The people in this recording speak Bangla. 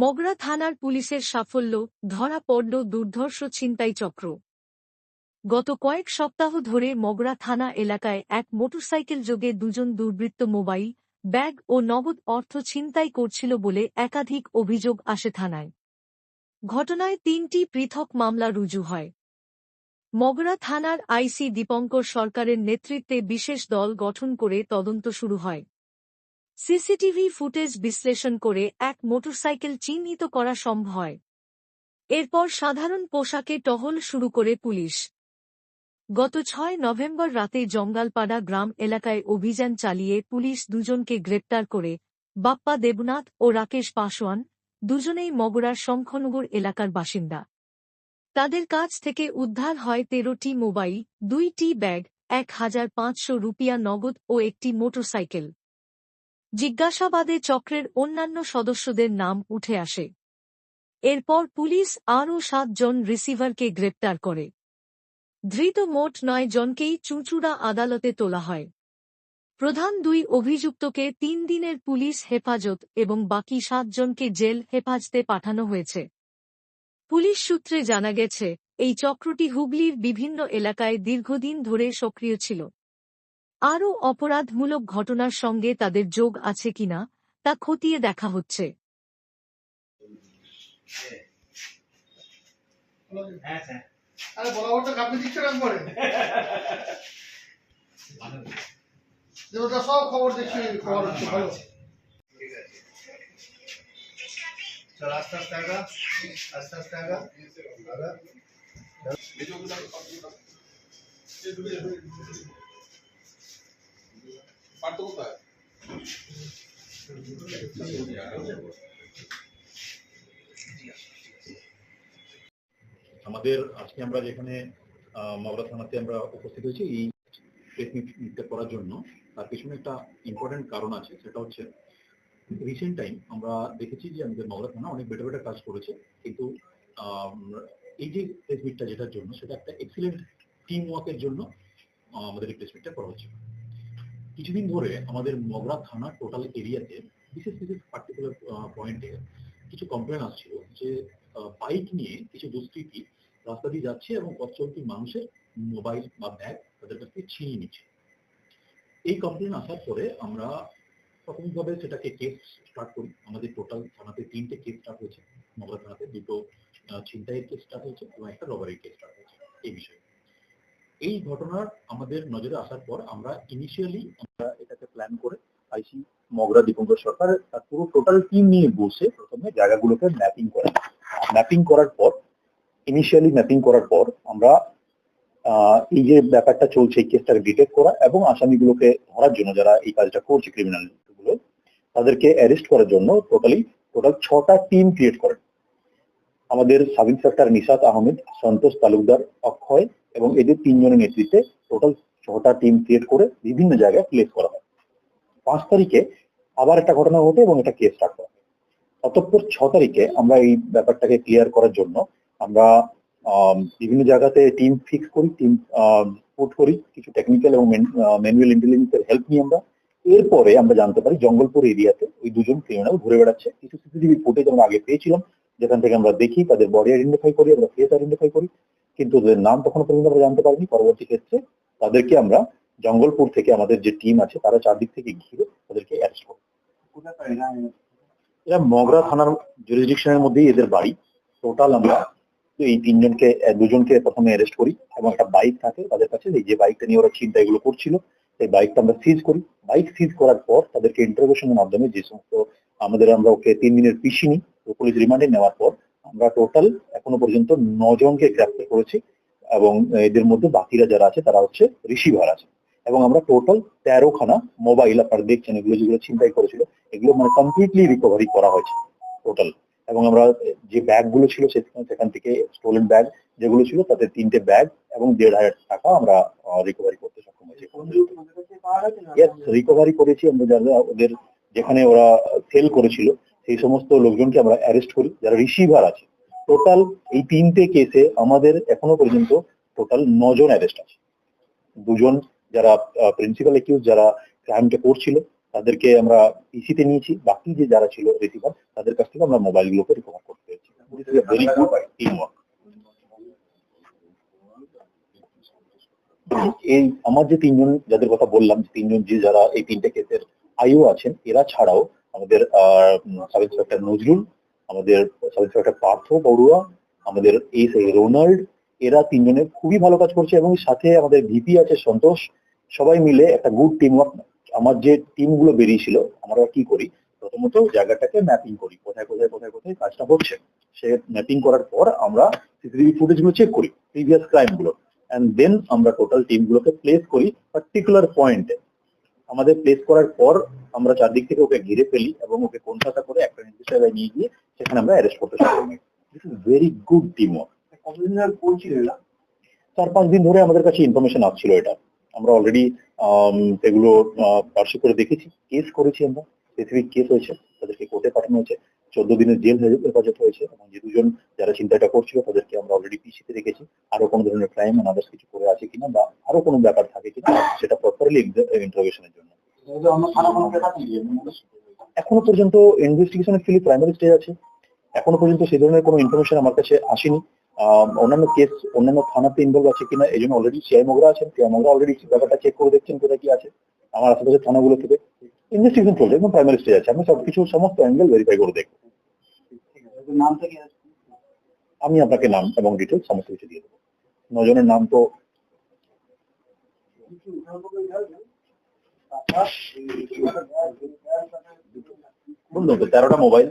মগরা থানার পুলিশের সাফল্য, ধরা পড়ল দুর্ধর্ষ ছিনতাই চক্র গত কয়েক সপ্তাহ ধরে মগরা থানা এলাকায় এক মোটরসাইকেল যোগে দুজন দুর্বৃত্ত মোবাইল, ব্যাগ ও নগদ অর্থ ছিনতাই করছিল বলে একাধিক অভিযোগ আসে থানায়। ঘটনায় তিনটি পৃথক মামলা রুজু হয়। মগরা থানার আইসি দীপঙ্কর সরকারের নেতৃত্বে বিশেষ দল গঠন করে তদন্ত শুরু হয়। সিসিটিভি ফুটেজ বিশ্লেষণ করে এক মোটরসাইকেল চিহ্নিত করা সম্ভব হয়। এরপর সাধারণ পোশাকে টহল শুরু করে পুলিশ। গত ছয় নভেম্বর রাতে জঙ্গালপাড়া গ্রাম এলাকায় অভিযান চালিয়ে পুলিশ দুজনকে গ্রেপ্তার করে বাপ্পা দেবনাথ ও রাকেশ পাসওয়ান দুজনেই মগরার শঙ্খনগর এলাকার বাসিন্দা। তাদের কাছ থেকে উদ্ধার হয় তেরোটি মোবাইল, দুইটি ব্যাগ, এক হাজার পাঁচশো রুপিয়া নগদ ও একটি মোটরসাইকেল। জিজ্ঞাসাবাদে চক্রের অন্যান্য সদস্যদের নাম উঠে আসে। এরপর পুলিশ আরও সাতজন রিসিভারকে গ্রেপ্তার করে। ধৃত মোট নয় জনকেই চুঁচুড়া আদালতে তোলা হয়। প্রধান দুই অভিযুক্তকে তিন দিনের পুলিশ হেফাজত এবং বাকি সাতজনকে জেল হেফাজতে পাঠানো হয়েছে। পুলিশ সূত্রে জানা গেছে, এই চক্রটি হুগলির বিভিন্ন এলাকায় দীর্ঘদিন ধরে সক্রিয় ছিল। আরও অপরাধমূলক ঘটনার সঙ্গে তাদের যোগ আছে কিনা তা খতিয়ে দেখা হচ্ছে। হ্যাঁ আস্তে আস্তে আস্তে আস্তে আমাদের আজকে আমরা যেখানে মাওলা থানাতে আমরা উপস্থিত হয়েছি, এই মিটটা করার জন্য, তার পিছনে একটা ইম্পর্টেন্ট কারণ আছে, সেটা হচ্ছে রিসেন্ট টাইম আমরা দেখেছি যে আমাদের মাওলা থানা অনেক বেটার বেটার কাজ করেছে, কিন্তু এই যে মিটটা যেটার জন্য, সেটা একটা এক্সিলেন্ট টিম ওয়ার্কের জন্য আমাদের এই মিটটা করা হচ্ছে। কিছুদিন ধরে আমাদের মগরা থানা টোটাল এরিয়াতে বিশেষ বিশেষ পার্টিকুলার পয়েন্টে কিছু কমপ্লেন আসছিল যে বাইক নিয়ে কিছু দুষ্কৃতী রাস্তা দিয়ে যাচ্ছে এবং পথ চলতি মানুষের মোবাইল বা ব্যাগ তাদের কাছ থেকে ছিনিয়ে নিচ্ছে। এই কমপ্লেন আসার পরে আমরা প্রাথমিকভাবে সেটাকে কেস স্টার্ট করি। আমাদের টোটাল থানাতে তিনটে কেস স্টার্ট হয়েছে। মগরা থানাতে দুটো ছিনতাইয়ের কেস স্টার্ট হয়েছে এবং একটা রবারির কেস স্টার্ট হয়েছে। এই বিষয়ে। এই ঘটনার আমাদের নজরে আসার পর আমরা ইনিশিয়ালি প্ল্যান করে আইসি মগরা দীপঙ্কর সরকার তার পুরো টোটাল টিম নিয়ে বসে প্রথমে জায়গাগুলোকে ম্যাপিং করে। ম্যাপিং করার পর ইনিশিয়ালি ম্যাপিং করার পর আমরা এই যে ব্যাপারটা চলছে এই কেসটাকে ডিটেক্ট করা এবং আসামিগুলোকে ধরার জন্য যারা এই কাজটা করছে ক্রিমিনালগুলো, তাদেরকে অ্যারেস্ট করার জন্য টোটালি টোটাল ছটা টিম ক্রিয়েট করেন আমাদের সাব ইন্সপেক্টর নিশাত আহমেদ, সন্তোষ তালুকদার, অক্ষয় এবং এদের তিনজনের নেতৃত্বে টোটাল ছটা টিম ক্রিয়েট করে বিভিন্ন জায়গায় প্লেস করা হয়। পাঁচ তারিখে আবার একটা ঘটনা ঘটে এবং এটা কেস করা হয় অতঃপর ছ তারিখে আমরা এই ব্যাপারটাকে ক্লিয়ার করার জন্য আমরা বিভিন্ন জায়গাতে টিম ফিক্স করি টিম পুট করি, কিছু টেকনিক্যাল এবং ম্যানুয়াল ইন্টেলিজেন্সের হেল্প নিয়ে আমরা। এরপরে আমরা জানতে পারি জঙ্গলপুর এরিয়াতে ওই দুজন ক্রিমিনাল ঘুরে বেড়াচ্ছে। কিছু সিসিটিভি ফুটেজ আমরা আগে পেয়েছিলাম। যেখান থেকে আমরা দেখি তাদের বডি আইডেন্টিফাই করি, আমরা ফেস আইডেন্টিফাই করি। কিন্তু ওদের নাম তখনো পর্যন্ত আমরা জানতে পারিনি। পরবর্তী ক্ষেত্রে তাদেরকে আমরা জঙ্গলপুর থেকে আমাদের যে টিম আছে, তারা চারদিক থেকে ঘিরে তাদেরকে অ্যারেস্ট করি। এরা মগরা থানার জুরিসডিকশনের মধ্যেই এদের বাড়ি। টোটাল আমরা এই তিনজনকে দুজনকে প্রথমে অ্যারেস্ট করি এবং একটা বাইক থাকে তাদের কাছে। যে বাইকটা নিয়ে ওরা চিন্তা এগুলো করছিল, সেই বাইকটা আমরা সিজ করি। বাইক সিজ করার পর তাদেরকে ইন্টারোগেশনের মাধ্যমে যে সমস্ত আমাদের আমরা ওকে তিন দিনের পিসি নিই পুলিশ রিমান্ডে নেওয়ার পর আমরা টোটাল এখনও পর্যন্ত নজনকে গ্রেপ্তার করেছি এবং এদের মধ্যে বাকিরা যারা আছে, তারা হচ্ছে রিসিভার আছে। এবং আমরা টোটাল তেরো খানা মোবাইল আপনারা দেখছেন, এগুলো যেগুলো চিন্তাই করেছিল, এগুলো মানে কমপ্লিটলি রিকভারি করা হয়েছে টোটাল এবং আমরা যে ব্যাগগুলো ছিল সেখান থেকে স্টোলেন ব্যাগ যেগুলো ছিল, তাতে তিনটে ব্যাগ এবং দেড় হাজার টাকা আমরা রিকভারি করতে সক্ষম হয়েছি। রিকভারি করেছি আমরা যারা ওদের যেখানে ওরা সেল করেছিল, সেই সমস্ত লোকজনকে আমরা অ্যারেস্ট করি, যারা রিসিভার আছে। টোটাল এই তিনটে কেসে আমাদের এখনও পর্যন্ত টোটাল নজন অ্যারেস্ট আছে। দুজন যারা প্রিন্সিপাল একিউজ যারা ক্রাইমটা করছিল, তাদেরকে আমরা পিসিতে নিয়েছি। বাকি যে যারা ছিল রিসিভার তাদের কাছ থেকে আমরা মোবাইলগুলোকে রিকভার করতে পেরেছি। ভেরি গুড টিম ওয়ার্ক এই আমার যে তিনজন, যাদের কথা বললাম তিনজন যে যারা এই তিনটে কেসের আইও আছেন, এরা ছাড়াও আমাদের সাব ইন্সপেক্টর নজরুল, আমাদের সাব ইন্সপেক্টর পার্থ বড়ুয়া, আমাদের এস আই রোনাল্ড এরা তিনজনে খুবই ভালো কাজ করছে এবং সাথে আমাদের ভিপি আছে সন্তোষ সবাই মিলে একটা গুড টিম ওয়ার্ক আমার যে টিমগুলো বেরিয়েছিল, আমরা কি করি? প্রথমত জায়গাটাকে ম্যাপিং করি, কোথায় কোথায় কোথায় কোথায় কাজটা হচ্ছে। সে ম্যাপিং করার পর আমরা সিসিটিভি ফুটেজগুলো চেক করি প্রিভিয়াস ক্রাইমগুলো। অ্যান্ড দেন আমরা টোটাল টিমগুলোকে প্লেস করি পার্টিকুলার পয়েন্টে আমাদের প্লেস করার পর আমরা চারদিক থেকে ওকে ঘিরে ফেলি এবং ওকে কোনটাটা করে একটা নির্দিষ্ট জায়গায় নিয়ে গিয়ে সেখানে আমরা অ্যারেস্ট করতে সক্ষম হই this is very good team work কতদিন ধরে চার পাঁচ দিন ধরে আমাদের কাছে ইনফরমেশন আসছিল এটা। আমরা অলরেডি এগুলো পার্সি করে দেখেছি। কেস করেছি আমরা। স্পেসিফিক কেস হয়েছে। তাদেরকে কোর্টে পাঠানো হয়েছে। চোদ্দ দিনের জেল হেফাজত হয়েছে। এবং যে দুজন যারা চিন্তাটা করছিল, তাদেরকে আমরা অলরেডি পিসিতে রেখেছি আরও কোনো ধরনের ক্রাইম আদার্স কিছু করে আছে কিনা বা আরও কোনো ব্যাপার থাকে কিনা, সেটা প্রপারলি ইন্টারোগেশনের জন্য। এখনও পর্যন্ত ইনভেস্টিগেশন অ্যাকচুয়ালি প্রাইমারি স্টেজ আছে। এখনও পর্যন্ত সেই ধরনের কোনো ইনফরমেশন আমার কাছে আসেনি। অন্যান্য কেস অন্যান্য থানাতে ইনভলভ আছে কিনা এই জন্য অলরেডি সিআই মোগরা আছেন সিআই মোগরা অলরেডি ব্যাপারটা চেক করে দেখছেন কোথায় কি আছে আমার আশেপাশে থানাগুলো থেকে। ইনভেস্টিগেশন চলছে এবং প্রাইমারি স্টেজ আছে আমি সবকিছু সমস্ত অ্যাঙ্গেল ভেরিফাই করে দেখব। আমি আপনাকে নাম এবং ডিটেলস সমস্ত কিছু দিয়ে দেবো। নজনের নাম তো তো তেরোটা মোবাইল